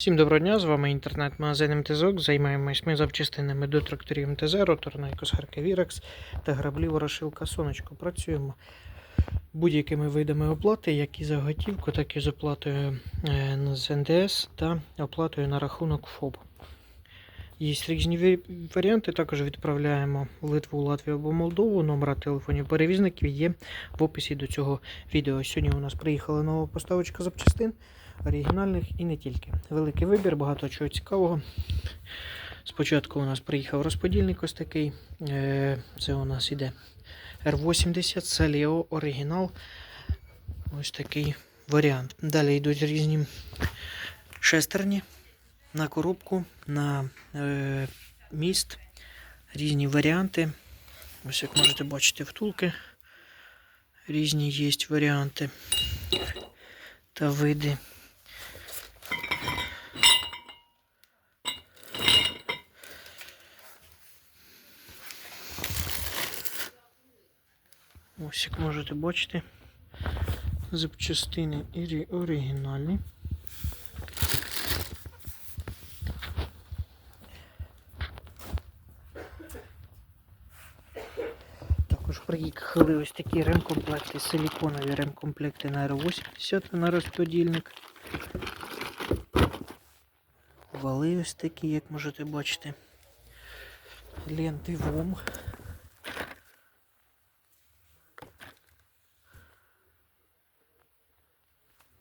Всім доброго дня, з вами інтернет-магазин МТЗОК. Займаємось ми запчастинами до тракторів МТЗ, роторна косарка Вірекс та граблі ворошилка Сонечко. Працюємо будь-якими видами оплати, як і за готівку, так і з оплатою е, з НДС та оплатою на рахунок ФОБ. Є різні варіанти. Також відправляємо в Литву, Латвію або Молдову. Номера телефонів перевізників є в описі до цього відео. Сьогодні у нас приїхала нова поставочка запчастин оригінальних і не тільки. Великий вибір, багато чого цікавого. Спочатку у нас приїхав розподільник ось такий. Е, Це у нас іде R80, Saleo оригінал. Ось такий варіант. Далі йдуть різні шестерні на коробку, на е, міст, різні варіанти. Ось як можете бачити, втулки. Різні є варіанти та види. Ось як можете бачити, запчастини ірі- оригінальні. Також приїхали ось такі ремкомплекти, силіконові ремкомплекти на R80 на розподільник. Вали ось такі, як можете бачити. Ленти ВОМ.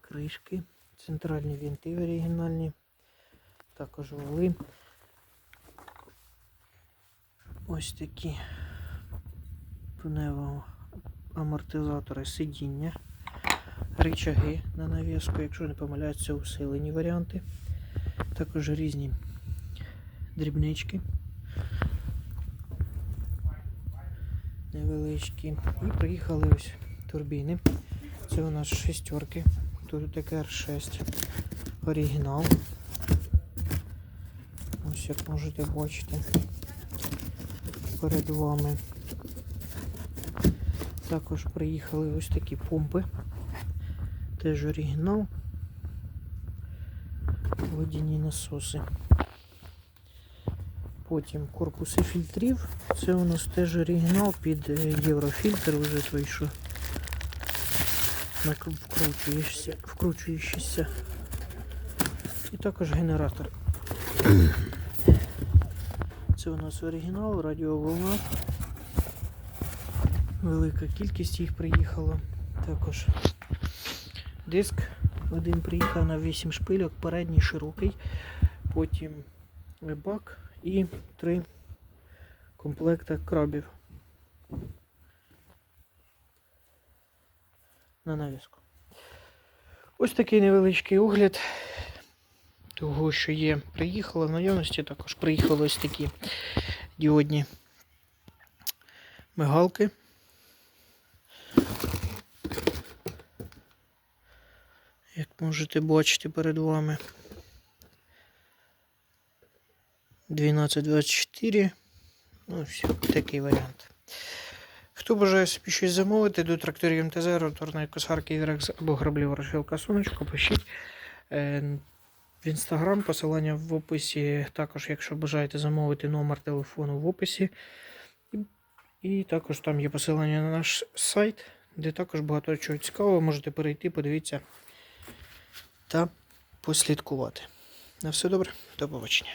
Кришки, центральні вінти оригінальні, також вали. Ось такі пневмо амортизатори сидіння, рычаги на навіску, якщо не помиляються, усилені варіанти. Також різні дрібнички. Невеличкі. І приїхали ось турбіни. Це у нас шестерки. Тут таке R6 оригінал. Ось як можете бачити перед вами. Також приїхали ось такі помпи. Теж оригінал. Водяні насоси. Потім корпуси фільтрів. Це у нас теж оригінал під е, єврофільтр вже той, що вкручуєшся, вкручуєшся. І також генератор. Це у нас оригінал, радіоволна. Велика кількість їх приїхала. Також диск один приїхав на 8 шпильок, передній широкий, потім бак і три комплекта крабів. На навіску. Ось такий невеличкий огляд того, що є. Приїхало в наявності, також приїхали ось такі діодні мигалки. Як можете бачити перед вами. 1224. Ну, все, такий варіант. Хто бажає собі щось замовити до тракторів МТЗ, роторної косарки Вірекс або граблі ворошилка сонечко, пишіть е, в інстаграм, посилання в описі. Також, якщо бажаєте замовити номер телефону в описі. І, також там є посилання на наш сайт, де також багато чого цікавого. Можете перейти, подивитися та послідкувати. На все добре, до побачення.